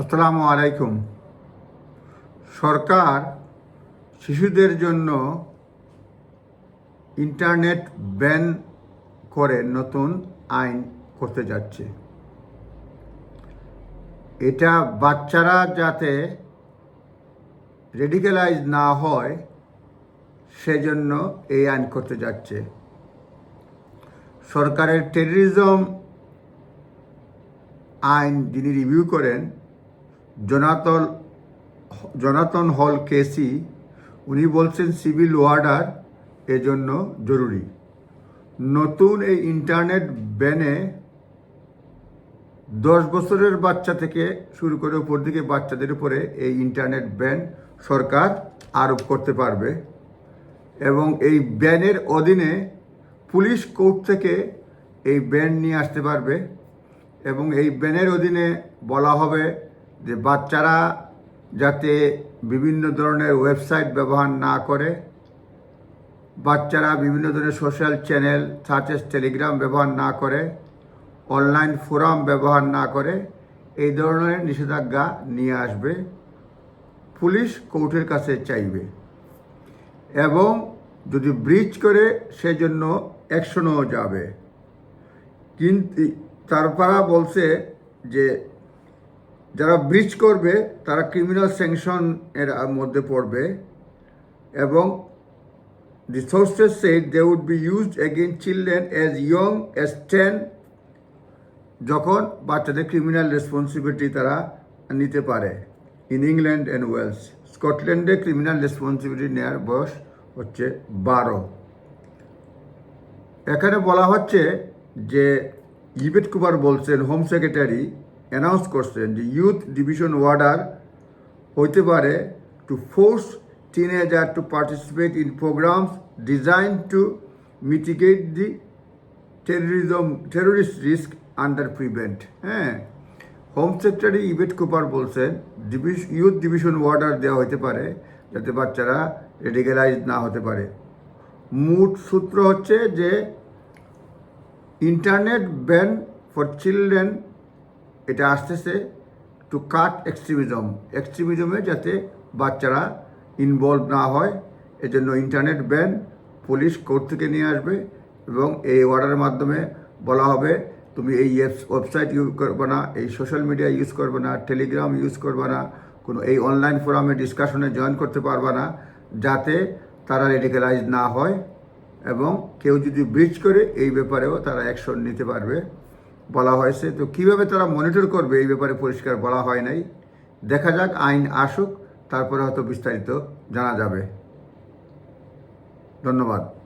আসসালামু আলাইকুম। সরকার শিশুদের জন্য ইন্টারনেট ব্যান করে নতুন আইন করতে যাচ্ছে। এটা বাচ্চারা যাতে রেডিক্যালাইজ না হয়, সেজন্য এই আইন করতে যাচ্ছে। সরকারের টেররিজম আইন যিনি রিভিউ করেন জনাতন জনাতন হল কেসি। উনি বলছেন সিভিল ওয়ার্ডার, এজন্য জরুরি। নতুন এই ইন্টারনেট ব্যানে দশ বছরের বাচ্চা থেকে শুরু করে উপর দিকে বাচ্চাদের উপরে এই ইন্টারনেট ব্যান সরকার আরোপ করতে পারবে। এবং এই ব্যানের অধীনে পুলিশ কোর্ট থেকে এই ব্যান নিয়ে আসতে পারবে। এবং এই ব্যানের অধীনে বলা হবে যে বাচ্চারা যাতে বিভিন্ন ধরনের ওয়েবসাইট ব্যবহার না করে, বাচ্চারা বিভিন্ন ধরনের social channel such as Telegram ব্যবহার না করে অনলাইন ফোরাম ব্যবহার না করে, এই ধরনের নিষেধাজ্ঞা নিয়ে আসবে। পুলিশ কোর্টের কাছে চাইবে। এবং যদি ব্রিজ করে, সেজন্য অ্যাকশনও যাবে। কিন্তু তারপরা বলছে যে যারা ব্রিজ করবে, তারা ক্রিমিনাল স্যাংশন এর মধ্যে পড়বে এবং the sources said they would be used against children as young as ten যখন বাচ্চাদের ক্রিমিনাল রেসপন্সিবিলিটি তারা নিতে পারে ইন ইংল্যান্ড অ্যান্ড ওয়েলস স্কটল্যান্ডে ক্রিমিনাল রেসপন্সিবিলিটি নেওয়ার বয়স হচ্ছে বারো। এখানে বলা হচ্ছে যে ইবেট কুমার বলছেন হোম সেক্রেটারি অ্যানাউন্স করছেন যে ইউথ ডিভিশন ওয়ার্ডার হইতে পারে to force teenager to participate in programs designed to mitigate the terrorism terrorist risk under prevent হ্যাঁ? হোম সেক্রেটারি ইবেট কুপার বলছেন ইউথ ডিভিশন ওয়ার্ডার দেওয়া হতে পারে যাতে বাচ্চারা রেডিক্যালাইজ না হতে পারে। মূল সূত্র হচ্ছে যে ইন্টারনেট ব্যান ফর চিলড্রেন এটা আসতেছে টু কাট এক্সট্রিমিজম এক্সট্রিমিজমে যাতে বাচ্চারা ইনভলভ না হয়, এজন্য ইন্টারনেট ব্যান পুলিশ কোর্ট থেকে নিয়ে আসবে এবং এই অর্ডারের মাধ্যমে বলা হবে, তুমি এই ওয়েবসাইট ইউজ করবে না, এই সোশ্যাল মিডিয়া ইউজ করবে না টেলিগ্রাম ইউজ করবে না, কোনো এই অনলাইন ফোরামে ডিসকাশনে জয়েন করতে পারবে না, যাতে তারা রেডিক্যালাইজ না হয় এবং কেউ যদি ব্রিজ করে, এই ব্যাপারেও তারা অ্যাকশন নিতে পারবে। বলা হয়েছে। তো কীভাবে তারা মনিটর করবে এই ব্যাপারে পরিষ্কার বলা হয় নাই। দেখা যাক, আইন আসুক, তারপরে হয়তো বিস্তারিত জানা যাবে। ধন্যবাদ।